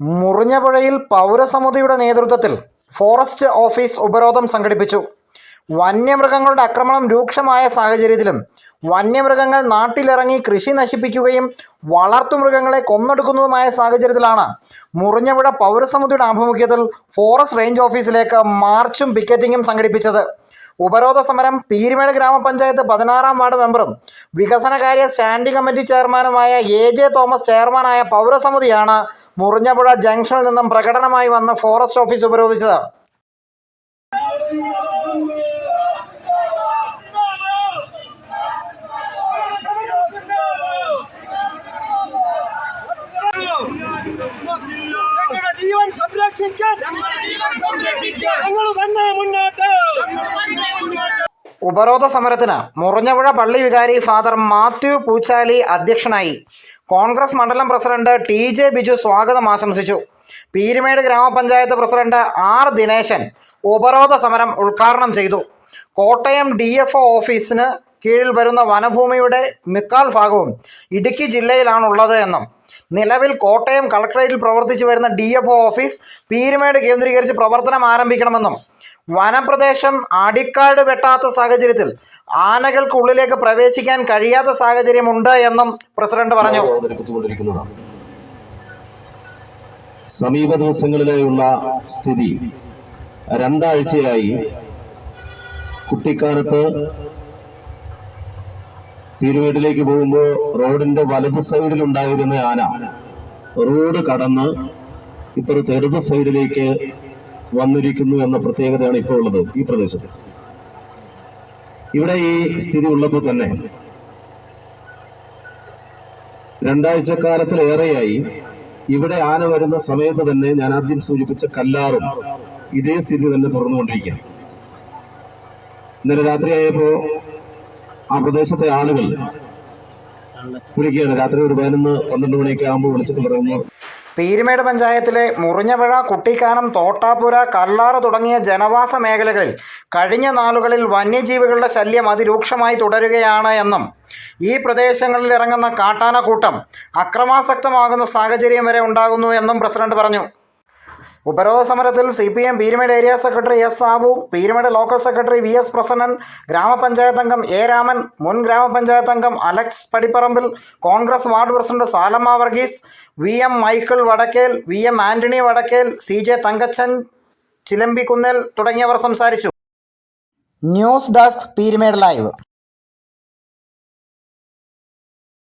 മുറിഞ്ഞപുഴയിൽ പൗരസമിതിയുടെ നേതൃത്വത്തിൽ forest office ഉപരോധം സംഘടിപ്പിച്ചു. വന്യമൃഗങ്ങളുടെ ആക്രമണം രൂക്ഷമായ സാഹചര്യത്തിലും വന്യമൃഗങ്ങൾ നാട്ടിലിറങ്ങി കൃഷി നശിപ്പിക്കുകയും വളർത്തുമൃഗങ്ങളെ കൊന്നെടുക്കുന്നതുമായ സാഹചര്യത്തിലാണ് മുറിഞ്ഞപുഴ പൗരസമിതിയുടെ ആഭിമുഖ്യത്തിൽ ഫോറസ്റ്റ് റേഞ്ച് ഓഫീസിലേക്ക് മാർച്ചും പിക്കറ്റിങ്ങും സംഘടിപ്പിച്ചത്. ഉപരോധ സമരം പീരുമേട് ഗ്രാമപഞ്ചായത്ത് പതിനാറാം വാർഡ് മെമ്പറും വികസനകാര്യ സ്റ്റാൻഡിംഗ് കമ്മിറ്റി ചെയർമാനുമായ എ ജെ തോമസ് ചെയർമാനായ പൗരസമിതിയാണ് മുറിഞ്ഞപുഴ ജംഗ്ഷനിൽ നിന്നും പ്രകടനമായി വന്ന് ഫോറസ്റ്റ് ഓഫീസ് ഉപരോധിച്ചത് ജീവൻ സംരക്ഷിക്കാൻ ഉപരോധ സമരത്തിന് മുറിഞ്ഞപുഴ പള്ളി വികാരി ഫാദർ മാത്യു പൂച്ചാലി അധ്യക്ഷനായി. കോൺഗ്രസ് മണ്ഡലം പ്രസിഡന്റ് ടി ജെ ബിജു സ്വാഗതം ആശംസിച്ചു. പീരുമേട് ഗ്രാമപഞ്ചായത്ത് പ്രസിഡന്റ് ആർ ദിനേശൻ ഉപരോധ സമരം ഉദ്ഘാടനം ചെയ്തു. കോട്ടയം ഡി എഫ് ഓഫീസിന് കീഴിൽ വരുന്ന വനഭൂമിയുടെ മിക്കാൽ ഭാഗവും ഇടുക്കി ജില്ലയിലാണുള്ളത് എന്നും നിലവിൽ കോട്ടയം കളക്ടറേറ്റിൽ പ്രവർത്തിച്ചു വരുന്ന ഡി എഫ് ഓഫീസ് പീരുമേട് കേന്ദ്രീകരിച്ച് പ്രവർത്തനം ആരംഭിക്കണമെന്നും വനപ്രദേശം അടിക്കാട് വെട്ടാത്ത സാഹചര്യത്തിൽ ആനകൾക്ക് ഉള്ളിലേക്ക് പ്രവേശിക്കാൻ കഴിയാത്ത സാഹചര്യമുണ്ട് എന്നും പ്രസിഡന്റ് പറഞ്ഞു. സമീപ ദിവസങ്ങളിലായുള്ള സ്ഥിതി രണ്ടാഴ്ചയായി കുട്ടിക്കാലത്ത് പീരുമേട്ടിലേക്ക് പോകുമ്പോൾ റോഡിന്റെ വലത് സൈഡിൽ ഉണ്ടായിരുന്ന ആന റോഡ് കടന്ന് ഇപ്പുറത്ത് ഇടത് സൈഡിലേക്ക് വന്നിരിക്കുന്നു എന്ന പ്രത്യേകതയാണ് ഇപ്പോൾ ഉള്ളത് ഈ പ്രദേശത്ത്. ഇവിടെ ഈ സ്ഥിതി ഉള്ളപ്പോൾ തന്നെ രണ്ടാഴ്ചക്കാലത്തിലേറെയായി ഇവിടെ ആന വരുന്ന സമയത്ത് തന്നെ ഞാൻ ആദ്യം സൂചിപ്പിച്ച കല്ലാറും ഇതേ സ്ഥിതി തന്നെ തുറന്നുകൊണ്ടിരിക്കുകയാണ് ഇന്നലെ രാത്രിയായപ്പോ ആ പ്രദേശത്തെ ആളുകൾ വിളിക്കുകയാണ്. രാത്രി ഒരു പതിനൊന്ന് പന്ത്രണ്ട് മണിയൊക്കെ ആകുമ്പോൾ വിളിച്ചിട്ട് പറയുന്നു പീരുമേട് പഞ്ചായത്തിലെ മുറിഞ്ഞപുഴ കുട്ടിക്കാനം തോട്ടാപ്പുര കല്ലാറ് തുടങ്ങിയ ജനവാസ മേഖലകളിൽ കഴിഞ്ഞ നാളുകളിൽ വന്യജീവികളുടെ ശല്യം അതിരൂക്ഷമായി തുടരുകയാണ് എന്നും ഈ പ്രദേശങ്ങളിൽ ഇറങ്ങുന്ന കാട്ടാനക്കൂട്ടം അക്രമാസക്തമാകുന്ന സാഹചര്യം വരെ ഉണ്ടാകുന്നു എന്നും പ്രസിഡന്റ് പറഞ്ഞു. ഉപരോധ സമരത്തിൽ C P M Peermade area secretary S Sabu Peermade local secretary V S Prasannan ഗ്രാമപഞ്ചായത്ത് അംഗം എ രാമൻ മുൻ ഗ്രാമപഞ്ചായത്ത് അംഗം Alex Padipparambil Congress ward president Salamma Varghese V M Michael Vadakkel V M Antony Vadakkel C J Thankachan Chilambikunnel തുടങ്ങിയവർ സംസാരിച്ചു. News desk Peermade live.